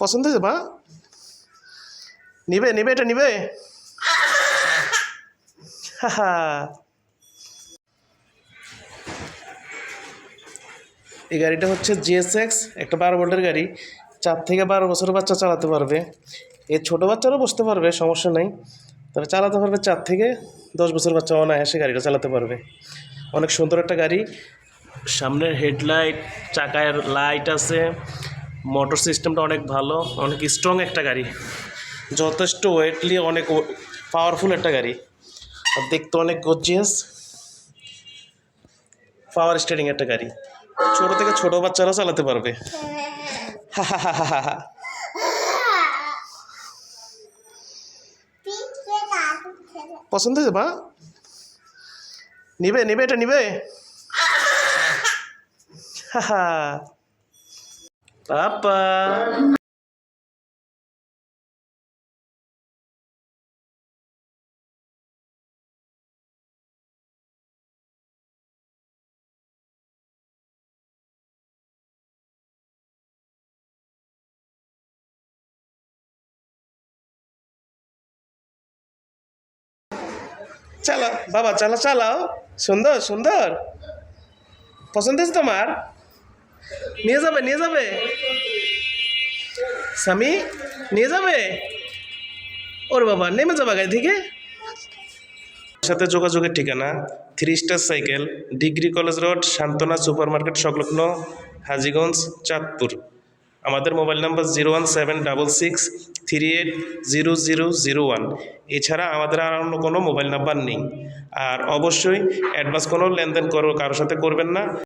পছন্দ হয়েছে, মা? নিবে নিবে, এটা নিবে? এই গাড়িটা হচ্ছে জিএসএক্স একটা বারো ভোল্টের গাড়ি। চার থেকে বারো বছরের বাচ্চা চালাতে পারবে। এর ছোটো বাচ্চারও বসতে পারবে, সমস্যা নেই। তবে চালাতে পারবে চার থেকে দশ বছর বাচ্চা অনায়াসে গাড়িটা চালাতে পারবে। অনেক সুন্দর একটা গাড়ি। সামনের হেডলাইট চাকায় লাইট আছে। মোটর সিস্টেমটা অনেক ভালো অনেক স্ট্রং একটা গাড়ি। যথেষ্ট ওয়েটলি অনেক পাওয়ারফুল একটা গাড়ি। আর দেখতে অনেক গর্জিয়াস পাওয়ার স্টিয়ারিং একটা গাড়ি। ছোট থেকে ছোট বাচ্চারাও চালাতে পারবে। পছন্দ হয়েছে মা? নিবে নিবে এটা নিবে? পাপা চালা বাবা চালা চালাও। সুন্দর সুন্দর। পছন্দ হয়েছে তোমার? নিয়ে যাবে নিয়ে যাবে। স্বামী, নিয়ে যাবে? ওর বাবা, নেমে যাবা গাড়ি থেকে? সাথে যোগাযোগের ঠিকানা three star cycle degree college road Shantona super market সংলগ্ন হাজিগঞ্জ, চাঁদপুর। আমাদের mobile number zero one seven double six three eight zero zero zero one. এছাড়া আমাদের আর অন্য কোনো মোবাইল নাম্বার নেই। আর অবশ্যই অ্যাডভান্স কোনো লেনদেন করো কারোর সাথে করবেন না।